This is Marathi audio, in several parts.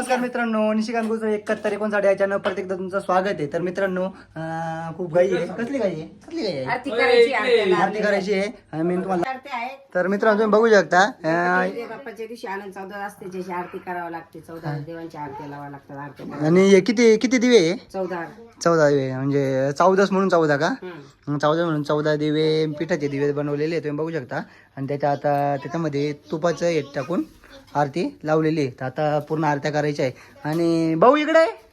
नमस्कार मित्रांनो निशिकांत गुजर एकाहत्तर एकोणसाठ या चॅनल परत एकदा तुमचं स्वागत आहे. तर मित्रांनो अं, खूप गाई आहे. कसली गाई आहे? कसली गाई आहे? आरती करायची. आरती करायची आहे. मी तुम्हाला तर मित्रांनो तुम्ही बघू शकता. अं, बाप्पाच्या दिवशी आनंद चौदा असते. ज्याची आरती करावं लागते चौदा देवांची आरती लावावं लागतात आरती आणि हे किती किती दिवे आहे? चौदा. चौदा दिवे म्हणजे चौदाच म्हणून चौदा का? हम्म. चौदा म्हणून चौदा दिवे पिठाचे दिवे बनवलेले तुम्ही बघू शकता. आणि त्याच्या आता त्याच्यामध्ये तुपाचं हे टाकून आरती लावलेली आहे. तर आता पूर्ण आरत्या करायच्या आहे. आणि भाऊ इकडे आहे?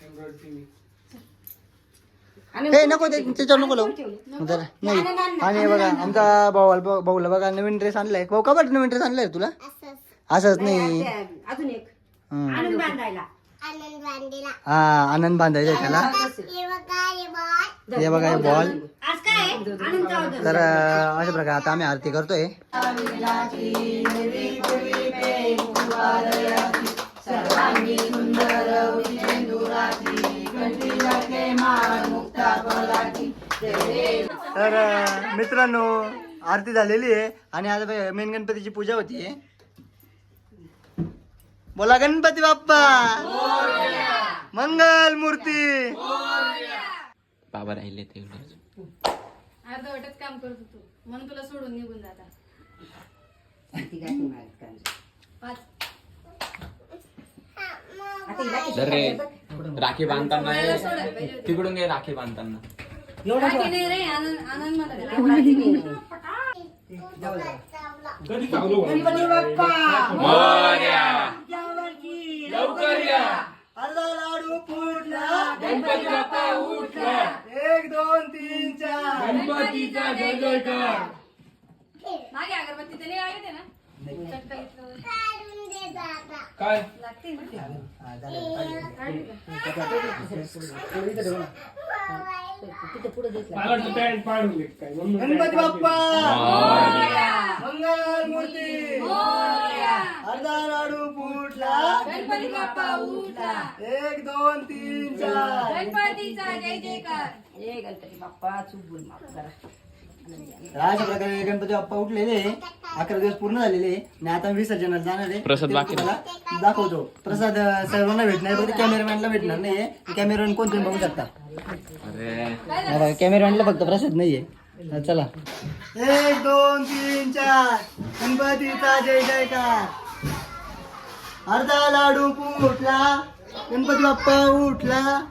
आणि हे नको ते- त्याच्यावर नको लावू. जरा. नाही. आणि हे बघा आमचा भाऊ भाऊला बघा नवीन ड्रेस आणलाय. भाऊ का बरं नवीन ड्रेस आणलाय तुला? असंच. नाही ते अजून एक. हम्म. आनंद बांधायला. हा आनंद बांधायचा आहे त्याला. हे बघा हे बॉल तर अशा प्रकारे आता आम्ही आरती करतोय. तर मित्रांनो आरती झालेली आहे आणि आता मेन गणपतीची पूजा होती. बोला गणपती बाप्पा. मंगल मूर्ती बाबा राहिले ते अर्धवटच काम करत होतो. म्हणून तुला सोडून निघून जाता. पाच. जर रे? राखी बांधताना. तिकडून घे राखी बांधताना. एवढं बाकी नाही रे आनंद आनंद मला घाला. लवकर या अर्धा गणपती बाप्पा. गणपतीचा जय जयकार मागे अगरबत्ती तरी लागते ना. चटका घेतलं. काय? गणपती बाप्पा! मंगल मूर्ती! अर्धा लाडू फुटला. गणपती बाप्पा उठला. एक दोन तीन चार. गणपतीचा जय जयकार. हे गणपती बाप्पा चूक बोल माफ करा. अशा प्रकारे गणपती बाप्पा उठलेले. अकरा दिवस पूर्ण झालेले. आणि आता विसर्जनाला जाणार आहे. प्रसाद ते बाकी तुम्हाला दाखवतो. प्रसाद अं, सर्वांना भेटणार फक्त कॅमेरामॅनला भेटणार नाहीये. कॅमेरामॅन कोण तुम्ही बघू शकता? कॅमेरामॅनला फक्त प्रसाद नाहीये. चला. एक दोन तीन चार. गणपतीचा जय जयकार. अर्धा लाडू फुटला गणपती बाप्पा उठला.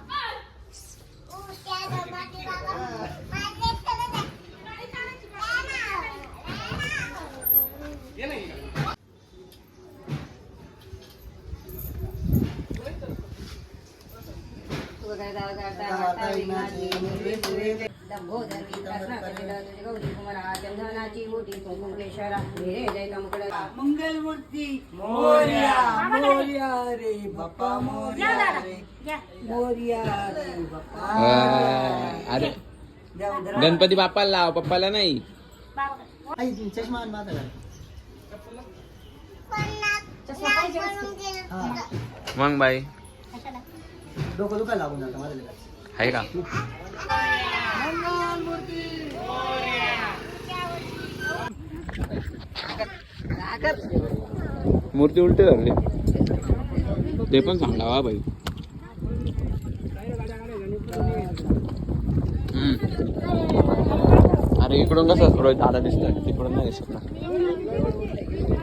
मंगल मूर्ती मोर्या मोर्या रे बाप्पा मोर्या रे. मोर्या रे बाप्पा अरे. गणपती बाप्पाला लाव पप्पाला नाही. आई, चष्मा. हा. मग बाई. डोकं दुखायला लागून जातं माझं लगेच. आहे का मूर्ती उलटी धरली ते पण सांगा वा बाई हम्म. अरे इकडून कसं रोहित दादा दिसतोय तिकडून नाही दिसत ना.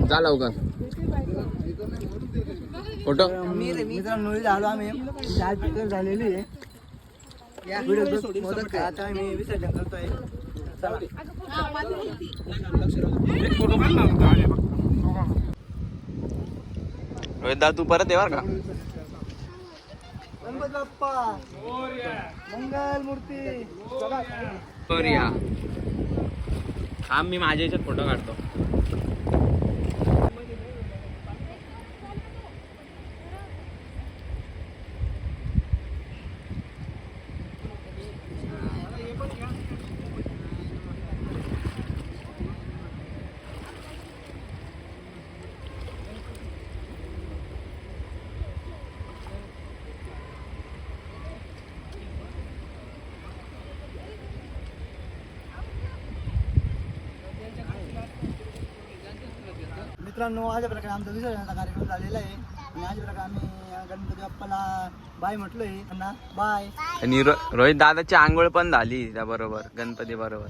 जा लवकर फोटो? मित्रांनो आलो आम्ही. चार पिक्चर झालेली आहे. आता आम्ही विसर्जन करतोय. चला. रोहित दादा तू परत येणार का? गणपती बाप्पा मंगल मूर्ती मी माझ्या याच्यात फोटो काढतो. मित्रांनो अशा प्रकारे आमचा विसर्जनाचा कार्यक्रम झालेला आहे. आणि अशा प्रकारे आम्ही गणपती बाप्पाला बाय म्हटलोय. त्यांना बाय. आणि रो- रोहित दादाची आंघोळ पण झाली त्या बरोबर गणपती बरोबर.